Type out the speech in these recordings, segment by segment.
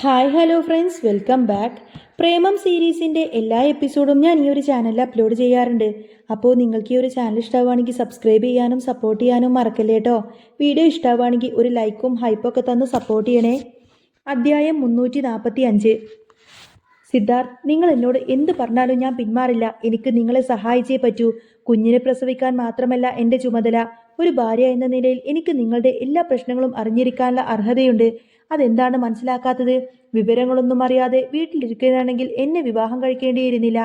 Hi hello friends welcome back Premam സീരീസിന്റെ എല്ലാ എപ്പിസോഡും ഞാൻ ഈ ഒരു ചാനലിൽ അപ്ലോഡ് ചെയ്യാറുണ്ട്. അപ്പോൾ നിങ്ങൾക്ക് ഈ ഒരു ചാനൽ ഇഷ്ടമാവുകയാണെങ്കിൽ സബ്സ്ക്രൈബ് ചെയ്യാനും സപ്പോർട്ട് ചെയ്യാനും മറക്കല്ലേ കേട്ടോ വീഡിയോ ഇഷ്ടമാവുകയാണെങ്കിൽ ഒരു ലൈക്കും ഹൈപ്പും ഒക്കെ തന്ന് സപ്പോർട്ട് ചെയ്യണേ. അധ്യായം മുന്നൂറ്റി നാൽപ്പത്തി അഞ്ച് സിദ്ധാർത്ഥ് നിങ്ങൾ എന്നോട് എന്ത് പറഞ്ഞാലും ഞാൻ പിന്മാറില്ല. എനിക്ക് നിങ്ങളെ സഹായിച്ചേ പറ്റൂ. കുഞ്ഞിനെ പ്രസവിക്കാൻ മാത്രമല്ല എന്റെ ചുമതല. ഒരു ഭാര്യ എന്ന നിലയിൽ എനിക്ക് നിങ്ങളുടെ എല്ലാ പ്രശ്നങ്ങളും അറിഞ്ഞിരിക്കാനുള്ള അർഹതയുണ്ട്. അതെന്താണ് മനസ്സിലാക്കാത്തത്? വിവരങ്ങളൊന്നും അറിയാതെ വീട്ടിലിരിക്കുകയാണെങ്കിൽ എന്നെ വിവാഹം കഴിക്കേണ്ടിയിരുന്നില്ല.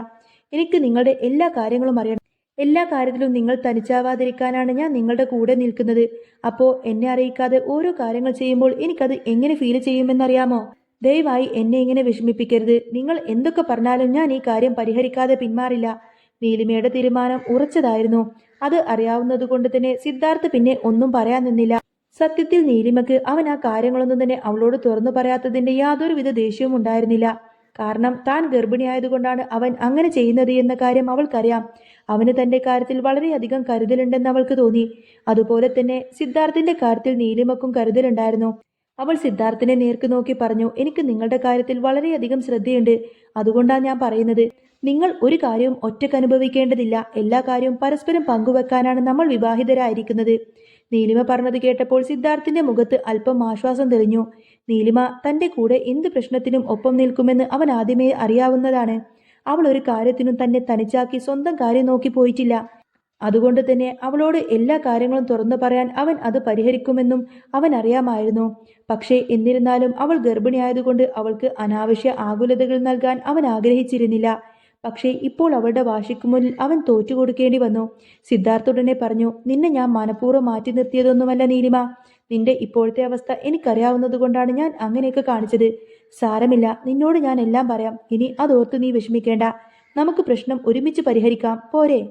എനിക്ക് നിങ്ങളുടെ എല്ലാ കാര്യങ്ങളും അറിയണം. എല്ലാ കാര്യത്തിലും നിങ്ങൾ തനിച്ചാവാതിരിക്കാനാണ് ഞാൻ നിങ്ങളുടെ കൂടെ നിൽക്കുന്നത്. അപ്പോൾ എന്നെ അറിയിക്കാതെ ഓരോ കാര്യങ്ങൾ ചെയ്യുമ്പോൾ എനിക്കത് എങ്ങനെ ഫീൽ ചെയ്യുമെന്നറിയാമോ? ദയവായി എന്നെ ഇങ്ങനെ വിഷമിപ്പിക്കരുത്. നിങ്ങൾ എന്തൊക്കെ പറഞ്ഞാലും ഞാൻ ഈ കാര്യം പരിഹരിക്കാതെ പിന്മാറില്ല. നീലിമയുടെ തീരുമാനം ഉറച്ചതായിരുന്നു. അത് അറിയാവുന്നതുകൊണ്ട് തന്നെ സിദ്ധാർത്ഥ് പിന്നെ ഒന്നും പറയാൻ നിന്നില്ല. സത്യത്തിൽ നീലിമക്ക് അവൻ ആ കാര്യങ്ങളൊന്നും തന്നെ അവളോട് തുറന്നു പറയാത്തതിന്റെ യാതൊരുവിധ ദേഷ്യവും ഉണ്ടായിരുന്നില്ല. കാരണം താൻ ഗർഭിണിയായതുകൊണ്ടാണ് അവൻ അങ്ങനെ ചെയ്യുന്നത് എന്ന കാര്യം അവൾക്കറിയാം. അവന് തന്റെ കാര്യത്തിൽ വളരെയധികം കരുതലുണ്ടെന്ന് അവൾക്ക് തോന്നി. അതുപോലെ തന്നെ സിദ്ധാർത്ഥിന്റെ കാര്യത്തിൽ നീലിമക്കും കരുതലുണ്ടായിരുന്നു. അവൾ സിദ്ധാർത്ഥിനെ നേർക്ക് നോക്കി പറഞ്ഞു എനിക്ക് നിങ്ങളുടെ കാര്യത്തിൽ വളരെയധികം ശ്രദ്ധയുണ്ട്. അതുകൊണ്ടാണ് ഞാൻ പറയുന്നത്. നിങ്ങൾ ഒരു കാര്യവും ഒറ്റയ്ക്ക് അനുഭവിക്കേണ്ടതില്ല. എല്ലാ കാര്യവും പരസ്പരം പങ്കുവെക്കാനാണ് നമ്മൾ വിവാഹിതരായിരിക്കുന്നത്. നീലിമ പറഞ്ഞത് കേട്ടപ്പോൾ സിദ്ധാർത്ഥിന്റെ മുഖത്ത് അല്പം ആശ്വാസം തെളിഞ്ഞു. നീലിമ തന്റെ കൂടെ എന്ത് പ്രശ്നത്തിനും ഒപ്പം നിൽക്കുമെന്ന് അവൻ ആദ്യമേ അറിയാവുന്നതാണ്. അവൾ ഒരു കാര്യത്തിനും തന്നെ തനിച്ചാക്കി സ്വന്തം കാര്യം നോക്കി പോയിട്ടില്ല. അതുകൊണ്ട് തന്നെ അവളോട് എല്ലാ കാര്യങ്ങളും തുറന്നു പറയാൻ അവൻ അത് പരിഹരിക്കുമെന്നും അവൻ അറിയാമായിരുന്നു. പക്ഷേ എന്നിരുന്നാലും അവൾ ഗർഭിണിയായതുകൊണ്ട് അവൾക്ക് അനാവശ്യ ആകുലതകൾ നൽകാൻ അവൻ ആഗ്രഹിച്ചിരുന്നില്ല. പക്ഷേ ഇപ്പോൾ അവളുടെ വാശിക്കു മുന്നിൽ അവൻ തോറ്റു കൊടുക്കേണ്ടി വന്നു. സിദ്ധാർത്ഥുടനെ പറഞ്ഞു നിന്നെ ഞാൻ മനഃപൂർവം മാറ്റി നിർത്തിയതൊന്നുമല്ല നീലിമ. നിന്റെ ഇപ്പോഴത്തെ അവസ്ഥ എനിക്കറിയാവുന്നതുകൊണ്ടാണ് ഞാൻ അങ്ങനെയൊക്കെ കാണിച്ചത്. സാരമില്ല നിന്നോട് ഞാൻ എല്ലാം പറയാം. ഇനി അതോർത്ത് നീ വിഷമിക്കേണ്ട. നമുക്ക് പ്രശ്നം ഒരുമിച്ച് പരിഹരിക്കാം. പോരെ.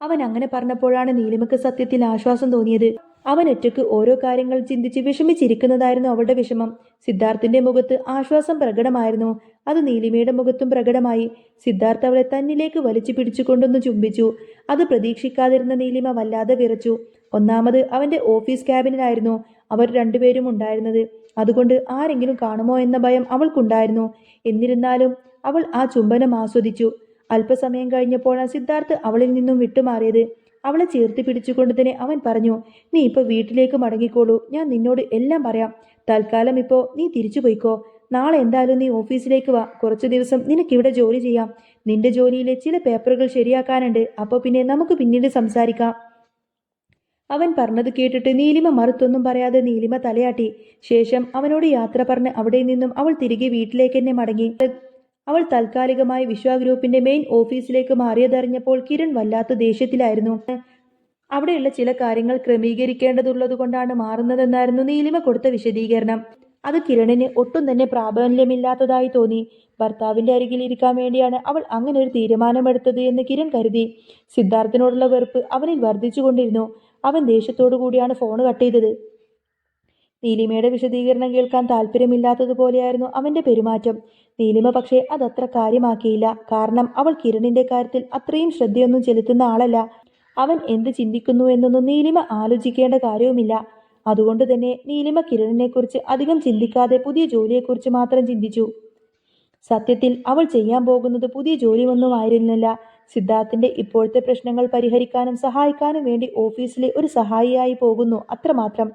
അവൻ അങ്ങനെ പറഞ്ഞപ്പോഴാണ് നീലിമക്ക് സത്യത്തിൽ ആശ്വാസം തോന്നിയത്. അവൻ ഒറ്റയ്ക്ക് ഓരോ കാര്യങ്ങൾ ചിന്തിച്ച് വിഷമിച്ചിരിക്കുന്നതായിരുന്നു അവളുടെ വിഷമം. സിദ്ധാർത്ഥിന്റെ മുഖത്ത് ആശ്വാസം പ്രകടമായിരുന്നു. അത് നീലിമയുടെ മുഖത്തും പ്രകടമായി. സിദ്ധാർത്ഥ അവളെ തന്നിലേക്ക് വലിച്ചു പിടിച്ചുകൊണ്ടൊന്ന് ചുംബിച്ചു. അത് പ്രതീക്ഷിക്കാതിരുന്ന നീലിമ വല്ലാതെ വിറച്ചു. ഒന്നാമത് അവന്റെ ഓഫീസ് ക്യാബിനിലായിരുന്നു അവർ രണ്ടുപേരും ഉണ്ടായിരുന്നത്. അതുകൊണ്ട് ആരെങ്കിലും കാണുമോ എന്ന ഭയം അവൾക്കുണ്ടായിരുന്നു. എന്നിരുന്നാലും അവൾ ആ ചുംബനം ആസ്വദിച്ചു. അല്പസമയം കഴിഞ്ഞപ്പോഴാണ് സിദ്ധാർത്ഥ് അവളിൽ നിന്നും വിട്ടുമാറിയത്. അവളെ ചേർത്ത് പിടിച്ചുകൊണ്ട് തന്നെ അവൻ പറഞ്ഞു നീ ഇപ്പൊ വീട്ടിലേക്ക് മടങ്ങിക്കോളൂ. ഞാൻ നിന്നോട് എല്ലാം പറയാം. തൽക്കാലം ഇപ്പോ നീ തിരിച്ചു പോയിക്കോ. നാളെ എന്തായാലും നീ ഓഫീസിലേക്ക് വാ. കുറച്ചു ദിവസം നിനക്കിവിടെ ജോലി ചെയ്യാം. നിന്റെ ജോലിയിലെ ചില പേപ്പറുകൾ ശരിയാക്കാനുണ്ട്. അപ്പോൾ പിന്നെ നമുക്ക് പിന്നീട് സംസാരിക്കാം. അവൻ പറഞ്ഞത് കേട്ടിട്ട് നീലിമ മറുത്തൊന്നും പറയാതെ നീലിമ തലയാട്ടി. ശേഷം അവനോട് യാത്ര പറഞ്ഞ് അവിടെ നിന്നും അവൾ തിരികെ വീട്ടിലേക്ക് തന്നെ മടങ്ങി. അവൾ താൽക്കാലികമായി വിശ്വ ഗ്രൂപ്പിന്റെ മെയിൻ ഓഫീസിലേക്ക് മാറിയതറിഞ്ഞപ്പോൾ കിരൺ വല്ലാത്ത ദേഷ്യത്തിലായിരുന്നു. അവിടെയുള്ള ചില കാര്യങ്ങൾ ക്രമീകരിക്കേണ്ടതുള്ളത് കൊണ്ടാണ് മാറുന്നതെന്നായിരുന്നു നീലിമ കൊടുത്ത വിശദീകരണം. അത് കിരണിന് ഒട്ടും തന്നെ പ്രാബല്യമില്ലാത്തതായി തോന്നി. ഭർത്താവിന്റെ അരികിൽ ഇരിക്കാൻ വേണ്ടിയാണ് അവൾ അങ്ങനെ ഒരു തീരുമാനമെടുത്തത് എന്ന് കിരൺ കരുതി. സിദ്ധാർത്ഥിനോടുള്ള വെറുപ്പ് അവനിൽ വർദ്ധിച്ചുകൊണ്ടിരുന്നു. അവൻ ദേഷ്യത്തോടു കൂടിയാണ് ഫോൺ കട്ട് ചെയ്തത്. നീലിമയുടെ വിശദീകരണം കേൾക്കാൻ താല്പര്യമില്ലാത്തതുപോലെയായിരുന്നു അവന്റെ പെരുമാറ്റം. നീലിമ പക്ഷേ അതത്ര കാര്യമാക്കിയില്ല. കാരണം അവൾ കിരണിന്റെ കാര്യത്തിൽ അത്രയും ശ്രദ്ധയൊന്നും ചെലുത്തുന്ന ആളല്ല. അവൻ എന്ത് ചിന്തിക്കുന്നു എന്നൊന്നും നീലിമ ആലോചിക്കേണ്ട കാര്യവുമില്ല. അതുകൊണ്ട് തന്നെ നീലിമ കിരണിനെക്കുറിച്ച് അധികം ചിന്തിക്കാതെ പുതിയ ജോലിയെക്കുറിച്ച് മാത്രം ചിന്തിച്ചു. സത്യത്തിൽ അവൾ ചെയ്യാൻ പോകുന്നത് പുതിയ ജോലിയൊന്നും ആയിരുന്നില്ല സിദ്ധാർത്ഥിന്റെ ഇപ്പോഴത്തെ പ്രശ്നങ്ങൾ പരിഹരിക്കാനും സഹായിക്കാനും വേണ്ടി ഓഫീസിലെ ഒരു സഹായിയായി പോകുന്നു അത്രമാത്രം.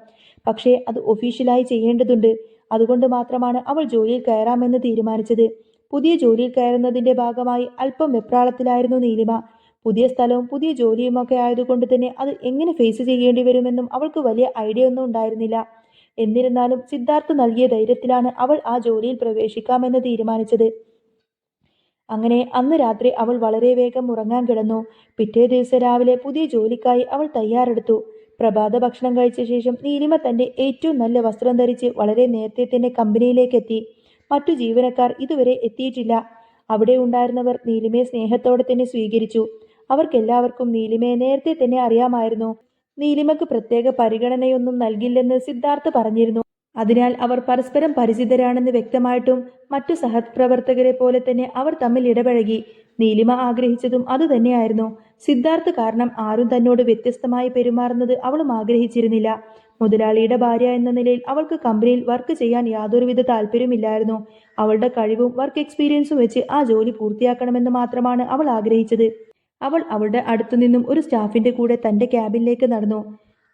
പക്ഷേ അത് ഒഫീഷ്യലായി ചെയ്യേണ്ടതുണ്ട്. അതുകൊണ്ട് മാത്രമാണ് അവൾ ജോലിയിൽ കയറാമെന്ന് തീരുമാനിച്ചത്. പുതിയ ജോലിയിൽ കയറുന്നതിന്റെ ഭാഗമായി അല്പം വെപ്രാളത്തിലായിരുന്നു നീലിമ. പുതിയ സ്ഥലവും പുതിയ ജോലിയുമൊക്കെ ആയതുകൊണ്ട് തന്നെ അത് എങ്ങനെ ഫേസ് ചെയ്യേണ്ടി വരുമെന്നും അവൾക്ക് വലിയ ഐഡിയ ഒന്നും ഉണ്ടായിരുന്നില്ല. എന്നിരുന്നാലും സിദ്ധാർത്ഥ് നൽകിയ ധൈര്യത്തിലാണ് അവൾ ആ ജോലിയിൽ പ്രവേശിക്കാമെന്ന് തീരുമാനിച്ചത്. അങ്ങനെ അന്ന് രാത്രി അവൾ വളരെ വേഗം ഉറങ്ങാൻ കിടന്നു. പിറ്റേ ദിവസം രാവിലെ പുതിയ ജോലിക്കായി അവൾ തയ്യാറെടുത്തു. പ്രഭാത ഭക്ഷണം കഴിച്ച ശേഷം നീലിമ തന്റെ ഏറ്റവും നല്ല വസ്ത്രം ധരിച്ച് വളരെ നേരത്തെ തന്നെ കമ്പനിയിലേക്ക് എത്തി. മറ്റു ജീവനക്കാർ ഇതുവരെ എത്തിയിട്ടില്ല. അവിടെ ഉണ്ടായിരുന്നവർ നീലിമയെ സ്നേഹത്തോടെ തന്നെ സ്വീകരിച്ചു. അവർക്കെല്ലാവർക്കും നീലിമയെ നേരത്തെ തന്നെ അറിയാമായിരുന്നു. നീലിമക്ക് പ്രത്യേക പരിഗണനയൊന്നും നൽകില്ലെന്ന് സിദ്ധാർത്ഥ് പറഞ്ഞിരുന്നു. അതിനാൽ അവർ പരസ്പരം പരിചിതരാണെന്ന് വ്യക്തമായിട്ടും മറ്റു സഹപ്രവർത്തകരെ പോലെ തന്നെ അവർ തമ്മിൽ ഇടപഴകി. നീലിമ ആഗ്രഹിച്ചതും അതുതന്നെയായിരുന്നു സിദ്ധാർത്ഥ് കാരണം ആരും തന്നോട് വ്യത്യസ്തമായി പെരുമാറുന്നത് അവളും ആഗ്രഹിച്ചിരുന്നില്ല. മുതലാളിയുടെ ഭാര്യ എന്ന നിലയിൽ അവൾക്ക് കമ്പനിയിൽ വർക്ക് ചെയ്യാൻ യാതൊരുവിധ താല്പര്യമില്ലായിരുന്നു അവളുടെ കഴിവും വർക്ക് എക്സ്പീരിയൻസും വെച്ച് ആ ജോലി പൂർത്തിയാക്കണമെന്ന് മാത്രമാണ് അവൾ ആഗ്രഹിച്ചത്. അവൾ അവളുടെ അടുത്തുനിന്നും ഒരു സ്റ്റാഫിന്റെ കൂടെ തന്റെ ക്യാബിനിലേക്ക് നടന്നു.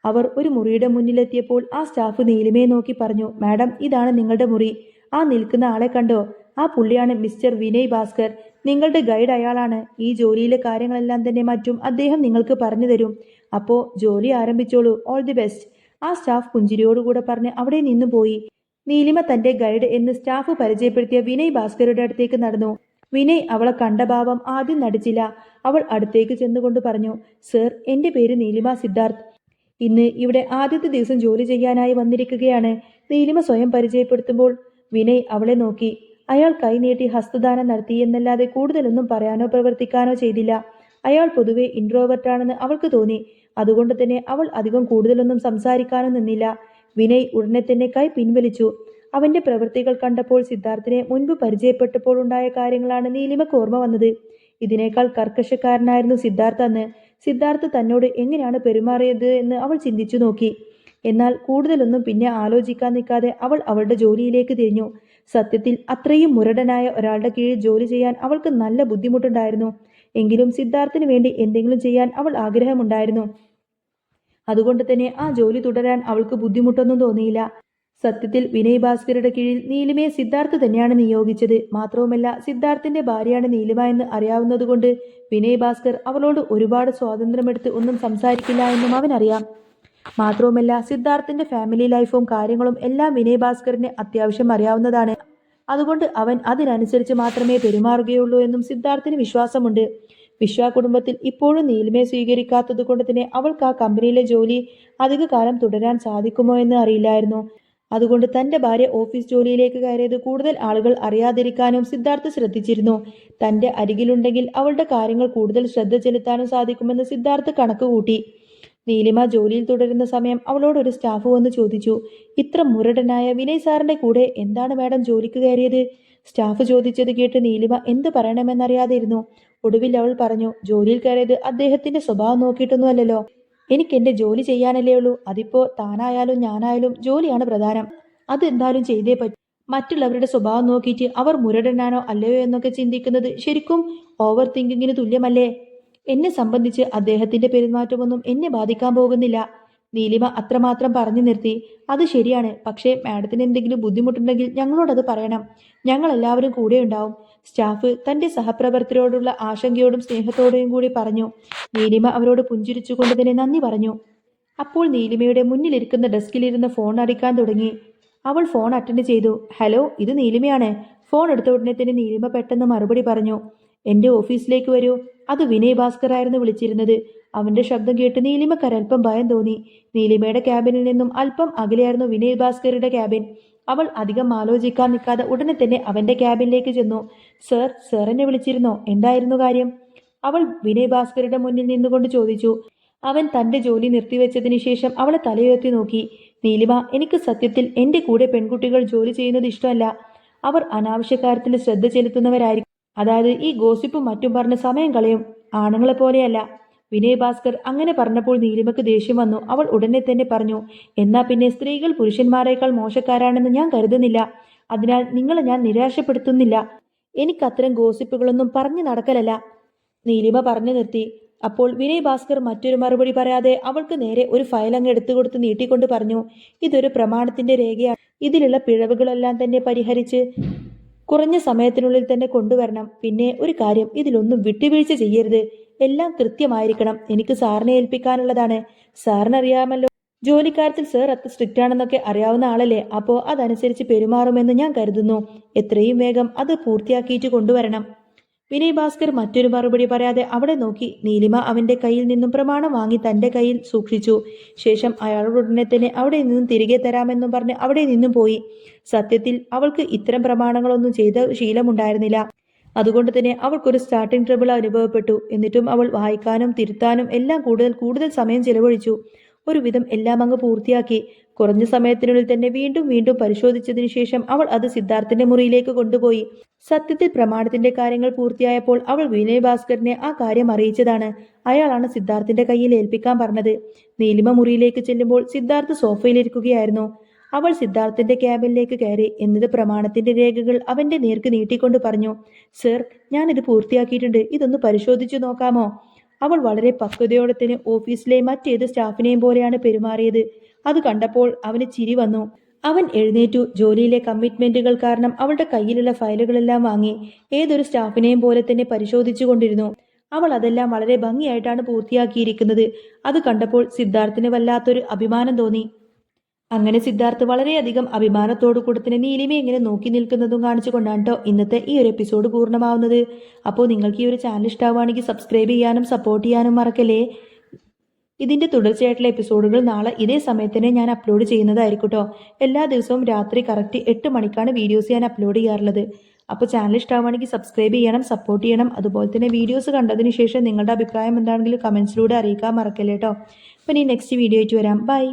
അവർ ഒരു മുറിയുടെ മുന്നിലെത്തിയപ്പോൾ ആ സ്റ്റാഫ് നീലിമയെ നോക്കി പറഞ്ഞു മാഡം ഇതാണ് നിങ്ങളുടെ മുറി. ആ നിൽക്കുന്ന ആളെ കണ്ടോ? ആ പുള്ളിയാണ് മിസ്റ്റർ വിനയ് ഭാസ്കർ. നിങ്ങളുടെ ഗൈഡ് അയാളാണ്. ഈ ജോലിയിലെ കാര്യങ്ങളെല്ലാം തന്നെ മറ്റും അദ്ദേഹം നിങ്ങൾക്ക് പറഞ്ഞു തരും. അപ്പോൾ ജോലി ആരംഭിച്ചോളൂ. ഓൾ ദി ബെസ്റ്റ് ആ സ്റ്റാഫ് പുഞ്ചിരിയോടുകൂടെ പറഞ്ഞ് അവിടെ നിന്നു പോയി. നീലിമ തന്റെ ഗൈഡ് എന്ന് സ്റ്റാഫ് പരിചയപ്പെടുത്തിയ വിനയ് ഭാസ്കറുടെ അടുത്തേക്ക് നടന്നു. വിനയ് അവളെ കണ്ട ഭാവം ആദ്യം നടിച്ചില്ല. അവൾ അടുത്തേക്ക് ചെന്നുകൊണ്ട് പറഞ്ഞു സർ എന്റെ പേര് നീലിമ സിദ്ധാർത്ഥ്. ഇന്ന് ഇവിടെ ആദ്യത്തെ ദിവസം ജോലി ചെയ്യാനായി വന്നിരിക്കുകയാണ്. നീലിമ സ്വയം പരിചയപ്പെടുത്തുമ്പോൾ വിനയ് അവളെ നോക്കി. അയാൾ കൈനീട്ടി ഹസ്തദാനം നടത്തി എന്നല്ലാതെ കൂടുതലൊന്നും പറയാനോ പ്രവർത്തിക്കാനോ ചെയ്തില്ല. അയാൾ പൊതുവെ ഇൻട്രോവർട്ടാണെന്ന് അവൾക്ക് തോന്നി. അതുകൊണ്ട് തന്നെ അവൾ അധികം കൂടുതലൊന്നും സംസാരിക്കാനോ നിന്നില്ല. വിനയ് ഉടനെ തന്നെ കൈ പിൻവലിച്ചു. അവന്റെ പ്രവൃത്തികൾ കണ്ടപ്പോൾ സിദ്ധാർത്ഥിനെ മുൻപ് പരിചയപ്പെട്ടപ്പോൾ ഉണ്ടായ കാര്യങ്ങളാണ് നീലിമക്ക് ഓർമ്മ വന്നത്. ഇതിനേക്കാൾ കർക്കശക്കാരനായിരുന്നു സിദ്ധാർത്ഥ അന്ന്. സിദ്ധാർത്ഥ് തന്നോട് എങ്ങനെയാണ് പെരുമാറിയത് എന്ന് അവൾ ചിന്തിച്ചു നോക്കി. എന്നാൽ കൂടുതലൊന്നും പിന്നെ ആലോചിക്കാൻ നിൽക്കാതെ അവൾ അവളുടെ ജോലിയിലേക്ക് തിരിഞ്ഞു. സത്യത്തിൽ അത്രയും മുരടനായ ഒരാളുടെ കീഴിൽ ജോലി ചെയ്യാൻ അവൾക്ക് നല്ല ബുദ്ധിമുട്ടുണ്ടായിരുന്നു. എങ്കിലും സിദ്ധാർത്ഥിന് വേണ്ടി എന്തെങ്കിലും ചെയ്യാൻ അവൾ ആഗ്രഹമുണ്ടായിരുന്നു. അതുകൊണ്ട് തന്നെ ആ ജോലി തുടരാൻ അവൾക്ക് ബുദ്ധിമുട്ടൊന്നും തോന്നിയില്ല. സത്യത്തിൽ വിനയ് ഭാസ്കറുടെ കീഴിൽ നീലിമയെ സിദ്ധാർത്ഥ് തന്നെയാണ് നിയോഗിച്ചത്. മാത്രവുമല്ല സിദ്ധാർത്ഥിന്റെ ഭാര്യയാണ് നീലിമ എന്ന് അറിയാവുന്നതുകൊണ്ട് വിനയ് ഭാസ്കർ അവളോട് ഒരുപാട് സ്വാതന്ത്ര്യമെടുത്ത് ഒന്നും സംസാരിക്കില്ല എന്നും അവനറിയാം. മാത്രവുമല്ല സിദ്ധാർത്ഥിന്റെ ഫാമിലി ലൈഫും കാര്യങ്ങളും എല്ലാം വിനയ് ഭാസ്കറിന് അത്യാവശ്യം അറിയാവുന്നതാണ്. അതുകൊണ്ട് അവൻ അതിനനുസരിച്ച് മാത്രമേ പെരുമാറുകയുള്ളൂ എന്നും സിദ്ധാർത്ഥിന് വിശ്വാസമുണ്ട്. വിശ്വ കുടുംബത്തിൽ ഇപ്പോഴും നീലിമയെ സ്വീകരിക്കാത്തത് കൊണ്ട് തന്നെ അവൾക്ക് ആ കമ്പനിയിലെ ജോലി അധികകാലം തുടരാൻ സാധിക്കുമോ എന്ന് അറിയില്ലായിരുന്നു. അതുകൊണ്ട് തന്റെ ഭാര്യ ഓഫീസ് ജോലിയിലേക്ക് കയറിയത് കൂടുതൽ ആളുകൾ അറിയാതിരിക്കാനും സിദ്ധാർത്ഥ് ശ്രദ്ധിച്ചിരുന്നു. തന്റെ അരികിലുണ്ടെങ്കിൽ അവളുടെ കാര്യങ്ങൾ കൂടുതൽ ശ്രദ്ധ ചെലുത്താനും സാധിക്കുമെന്ന് സിദ്ധാർത്ഥ് കണക്കുകൂട്ടി നീലിമ ജോലിയിൽ തുടരുന്ന സമയം അവളോട് ഒരു സ്റ്റാഫ് വന്ന് ചോദിച്ചു ഇത്ര മുരടനായ വിനയ് സാറിന്റെ കൂടെ എന്താണ് മാഡം ജോലിക്ക് കയറിയത്? സ്റ്റാഫ് ചോദിച്ചത് കേട്ട് നീലിമ എന്ത് പറയണമെന്നറിയാതിരുന്നു. ഒടുവിൽ അവൾ പറഞ്ഞു ജോലിയിൽ കയറിയത് അദ്ദേഹത്തിന്റെ സ്വഭാവം നോക്കിയിട്ടൊന്നുമല്ലല്ലോ. എനിക്ക് എന്റെ ജോലി ചെയ്യാനല്ലേ ഉള്ളൂ. അതിപ്പോ താനായാലും ഞാനായാലും ജോലിയാണ് പ്രധാനം. അതെന്തായാലും ചെയ്തേ പറ്റൂ. മറ്റുള്ളവരുടെ സ്വഭാവം നോക്കിയിട്ട് അവർ മുരടനാണോ അല്ലയോ എന്നൊക്കെ ചിന്തിക്കുന്നത് ശരിക്കും ഓവർ തിങ്കിങ്ങിന് തുല്യമല്ലേ? എന്നെ സംബന്ധിച്ച് അദ്ദേഹത്തിന്റെ പെരുമാറ്റമൊന്നും എന്നെ ബാധിക്കാൻ പോകുന്നില്ല. നീലിമ അത്രമാത്രം പറഞ്ഞു നിർത്തി അത് ശരിയാണ്. പക്ഷേ മാഡത്തിന് എന്തെങ്കിലും ബുദ്ധിമുട്ടുണ്ടെങ്കിൽ ഞങ്ങളോടത് പറയണം. ഞങ്ങൾ എല്ലാവരും കൂടെ ഉണ്ടാവും സ്റ്റാഫ് തന്റെ സഹപ്രവർത്തകരോടുള്ള ആശങ്കയോടും സ്നേഹത്തോടെയും കൂടി പറഞ്ഞു. നീലിമ അവരോട് പുഞ്ചിരിച്ചുകൊണ്ട് തന്നെ നന്ദി പറഞ്ഞു. അപ്പോൾ നീലിമയുടെ മുന്നിലിരിക്കുന്ന ഡെസ്കിലിരുന്ന് ഫോൺ അടിക്കാൻ തുടങ്ങി. അവൾ ഫോൺ അറ്റൻഡ് ചെയ്തു. ഹലോ ഇത് നീലിമയാണ്. ഫോൺ എടുത്ത ഉടനെ തന്നെ നീലിമ പെട്ടെന്ന് മറുപടി പറഞ്ഞു. എന്റെ ഓഫീസിലേക്ക് വരൂ. അത് വിനയ് ഭാസ്കർ ആയിരുന്നു വിളിച്ചിരുന്നത്. അവന്റെ ശബ്ദം കേട്ട് നീലിമക്ക് അല്പം ഭയം തോന്നി. നീലിമയുടെ ക്യാബിനിൽ നിന്നും അല്പം അകലെയായിരുന്നു വിനയ് ഭാസ്കറുടെ ക്യാബിൻ. അവൾ അധികം ആലോചിക്കാൻ നിൽക്കാതെ ഉടനെ തന്നെ അവന്റെ ക്യാബിനിലേക്ക് ചെന്നു. സർ സർ എന്നെ വിളിച്ചിരുന്നോ? എന്തായിരുന്നു കാര്യം? അവൾ വിനയ് ഭാസ്കറുടെ മുന്നിൽ നിന്നുകൊണ്ട് ചോദിച്ചു. അവൻ തന്റെ ജോലി നിർത്തിവെച്ചതിന് ശേഷം അവളെ തലയുയർത്തി നോക്കി. നീലിമ എനിക്ക് സത്യത്തിൽ എന്റെ കൂടെ പെൺകുട്ടികൾ ജോലി ചെയ്യുന്നത് ഇഷ്ടമല്ല. അവർ അനാവശ്യ കാര്യത്തിൽ ശ്രദ്ധ ചെലുത്തുന്നവരായിരിക്കും. അതായത് ഈ ഗോസിപ്പും മറ്റും പറഞ്ഞ് സമയം കളയും ആണുങ്ങളെ പോലെയല്ല. വിനയ് ഭാസ്കർ അങ്ങനെ പറഞ്ഞപ്പോൾ നീലിമക്ക് ദേഷ്യം വന്നു. അവൾ ഉടനെ തന്നെ പറഞ്ഞു എന്നാ പിന്നെ സ്ത്രീകൾ പുരുഷന്മാരെക്കാൾ മോശക്കാരാണെന്ന് ഞാൻ കരുതുന്നില്ല. അതിനാൽ നിങ്ങളെ ഞാൻ നിരാശപ്പെടുത്തുന്നില്ല. എനിക്കത്തരം ഗോസിപ്പുകളൊന്നും പറഞ്ഞു നടക്കലല്ല. നീലിമ പറഞ്ഞു നിർത്തി. അപ്പോൾ വിനയ് ഭാസ്കർ മറ്റൊരു മറുപടി പറയാതെ അവൾക്ക് നേരെ ഒരു ഫയൽ അങ്ങ് എടുത്തു എടുത്തുകൊടുത്ത് നീട്ടിക്കൊണ്ട് പറഞ്ഞു ഇതൊരു പ്രമാണത്തിന്റെ രേഖയാണ്. ഇതിലുള്ള പിഴവുകളെല്ലാം തന്നെ പരിഹരിച്ച് കുറഞ്ഞ സമയത്തിനുള്ളിൽ തന്നെ കൊണ്ടുവരണം. പിന്നെ ഒരു കാര്യം ഇതിലൊന്നും വിട്ടുവീഴ്ച ചെയ്യരുത്. എല്ലാം കൃത്യമായിരിക്കണം. എനിക്ക് സാറിനെ ഏൽപ്പിക്കാനുള്ളതാണ്. സാറിനറിയാമല്ലോ. ജോലിക്കാര്യത്തിൽ സർ അത്ര സ്ട്രിക്റ്റ് ആണെന്നൊക്കെ അറിയാവുന്ന ആളല്ലേ? അപ്പോൾ അതനുസരിച്ച് പെരുമാറുമെന്ന് ഞാൻ കരുതുന്നു. എത്രയും വേഗം അത് പൂർത്തിയാക്കിയിട്ട് കൊണ്ടുവരണം. വിനയ് ഭാസ്കർ മറ്റൊരു മറുപടി പറയാതെ അവിടെ നോക്കി നീലിമ അവന്റെ കയ്യിൽ നിന്നും പ്രമാണം വാങ്ങി തന്റെ കയ്യിൽ സൂക്ഷിച്ചു. ശേഷം അയാളോട് ഉടനെ തന്നെ അവിടെ നിന്നും തിരികെ തരാമെന്നും പറഞ്ഞ് അവിടെ നിന്നും പോയി. സത്യത്തിൽ അവൾക്ക് ഇത്തരം പ്രമാണങ്ങളൊന്നും ചെയ്ത ശീലമുണ്ടായിരുന്നില്ല. അതുകൊണ്ട് തന്നെ അവൾക്കൊരു സ്റ്റാർട്ടിംഗ് ട്രബിൾ അനുഭവപ്പെട്ടു. എന്നിട്ടും അവൾ വായിക്കാനും തിരുത്താനും എല്ലാം കൂടുതൽ കൂടുതൽ സമയം ചെലവഴിച്ചു. ഒരുവിധം എല്ലാം അങ്ങ് പൂർത്തിയാക്കി. കുറഞ്ഞ സമയത്തിനുള്ളിൽ തന്നെ വീണ്ടും വീണ്ടും പരിശോധിച്ചതിനു ശേഷം അവൾ അത് സിദ്ധാർത്ഥന്റെ മുറിയിലേക്ക് കൊണ്ടുപോയി. സത്യത്തിൽ പ്രമാണത്തിന്റെ കാര്യങ്ങൾ പൂർത്തിയായപ്പോൾ അവൾ വിനയ് ഭാസ്കറിനെ ആ കാര്യം അറിയിച്ചതാണ്. അയാളാണ് സിദ്ധാർത്ഥിന്റെ കയ്യിൽ ഏൽപ്പിക്കാൻ പറഞ്ഞത്. നീലിമ മുറിയിലേക്ക് ചെല്ലുമ്പോൾ സിദ്ധാർത്ഥ് സോഫയിലിരിക്കുകയായിരുന്നു. അവൾ സിദ്ധാർത്ഥന്റെ ക്യാബിനിലേക്ക് കയറി എന്നിട്ട് പ്രമാണത്തിന്റെ രേഖകൾ അവന്റെ നേർക്ക് നീട്ടിക്കൊണ്ട് പറഞ്ഞു. സർ ഞാനിത് പൂർത്തിയാക്കിയിട്ടുണ്ട്. ഇതൊന്ന് പരിശോധിച്ചു നോക്കാമോ? അവൾ വളരെ പക്വതയോടെ തന്നെ ഓഫീസിലെ മറ്റേത് സ്റ്റാഫിനെയും പോലെയാണ് പെരുമാറിയത്. അത് കണ്ടപ്പോൾ അവന് ചിരി വന്നു. അവൻ എഴുന്നേറ്റു. ജോലിയിലെ കമ്മിറ്റ്മെന്റുകൾ കാരണം അവളുടെ കയ്യിലുള്ള ഫയലുകളെല്ലാം വാങ്ങി. ഏതൊരു സ്റ്റാഫിനെയും പോലെ തന്നെ പരിശോധിച്ചു കൊണ്ടിരുന്നു അവൾ അതെല്ലാം വളരെ ഭംഗിയായിട്ടാണ് പൂർത്തിയാക്കിയിരിക്കുന്നത്. അത് കണ്ടപ്പോൾ സിദ്ധാർത്ഥിന് വല്ലാത്തൊരു അഭിമാനം തോന്നി. അങ്ങനെ സിദ്ധാർത്ഥ് വളരെയധികം അഭിമാനത്തോടു കൂടെ തന്നെ നീലിമയെ ഇങ്ങനെ നോക്കി നിൽക്കുന്നതും കാണിച്ചുകൊണ്ടാണ് കേട്ടോ ഇന്നത്തെ ഈ ഒരു എപ്പിസോഡ് പൂർണമാവുന്നത്. അപ്പോൾ നിങ്ങൾക്ക് ഈ ഒരു ചാനൽ ഇഷ്ടമാവുകയാണെങ്കിൽ സബ്സ്ക്രൈബ് ചെയ്യാനും സപ്പോർട്ട് ചെയ്യാനും മറക്കല്ലേ? ഇതിന്റെ തുടർച്ചയായിട്ടുള്ള എപ്പിസോഡുകൾ നാളെ ഇതേ സമയത്ത് തന്നെ ഞാൻ അപ്ലോഡ് ചെയ്യുന്നതായിരിക്കും എല്ലാ ദിവസവും രാത്രി കറക്റ്റ് എട്ട് മണിക്കാണ് വീഡിയോസ് ഞാൻ അപ്ലോഡ് ചെയ്യാറുള്ളത്. അപ്പോൾ ചാനൽ ഇഷ്ടമാവുകയാണെങ്കിൽ സബ്സ്ക്രൈബ് ചെയ്യണം സപ്പോർട്ട് ചെയ്യണം. അതുപോലെ തന്നെ വീഡിയോസ് കണ്ടതിന് ശേഷം നിങ്ങളുടെ അഭിപ്രായം എന്താണെങ്കിലും കമൻസിലൂടെ അറിയിക്കാൻ മറക്കല്ലേ കേട്ടോ അപ്പം ഇനി നെക്സ്റ്റ് വീഡിയോ ആയിട്ട് വരാം. ബൈ